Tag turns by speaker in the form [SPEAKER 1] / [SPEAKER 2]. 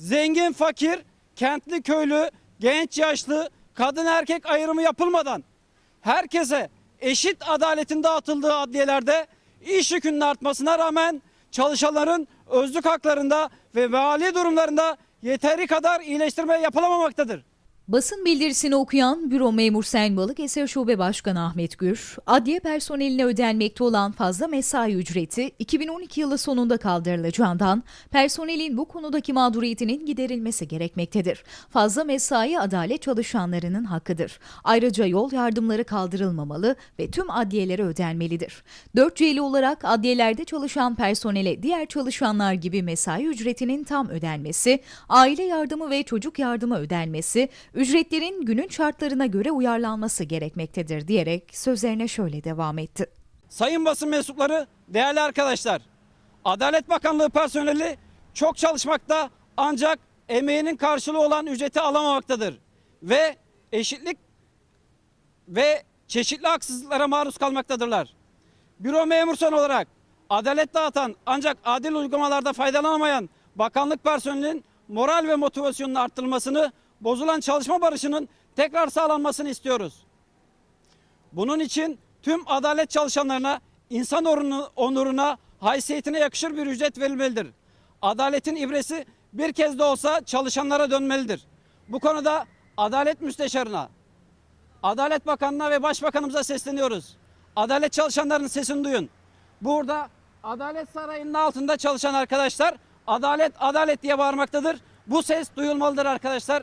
[SPEAKER 1] zengin, fakir, kentli, köylü, genç, yaşlı, kadın, erkek ayrımı yapılmadan herkese eşit adaletin dağıtıldığı adliyelerde iş yükünün artmasına rağmen çalışanların özlük haklarında ve mali durumlarında yeteri kadar iyileştirme yapılamamaktadır.
[SPEAKER 2] Basın bildirisini okuyan Büro Memur Sen Balıkesir Şube Başkanı Ahmet Gür, adliye personeline ödenmekte olan fazla mesai ücreti 2012 yılı sonunda kaldırılacağından personelin bu konudaki mağduriyetinin giderilmesi gerekmektedir. Fazla mesai adalet çalışanlarının hakkıdır. Ayrıca yol yardımları kaldırılmamalı ve tüm adliyelere ödenmelidir. 4C'li olarak adliyelerde çalışan personele diğer çalışanlar gibi mesai ücretinin tam ödenmesi, aile yardımı ve çocuk yardımı ödenmesi, ücretlerin günün şartlarına göre uyarlanması gerekmektedir diyerek sözlerine şöyle devam etti.
[SPEAKER 1] Sayın basın mensupları, değerli arkadaşlar, Adalet Bakanlığı personeli çok çalışmakta ancak emeğinin karşılığı olan ücreti alamamaktadır. Ve eşitlik ve çeşitli haksızlıklara maruz kalmaktadırlar. Büro memursan olarak adalet dağıtan ancak adil uygulamalarda faydalanamayan bakanlık personelinin moral ve motivasyonunun arttırılmasını, bozulan çalışma barışının tekrar sağlanmasını istiyoruz. Bunun için tüm adalet çalışanlarına insan onuruna, haysiyetine yakışır bir ücret verilmelidir. Adaletin ibresi bir kez de olsa çalışanlara dönmelidir. Bu konuda Adalet Müsteşarına, Adalet Bakanı'na ve Başbakanımıza sesleniyoruz. Adalet çalışanlarının sesini duyun. Burada Adalet Sarayı'nın altında çalışan arkadaşlar adalet adalet diye bağırmaktadır. Bu ses duyulmalıdır arkadaşlar.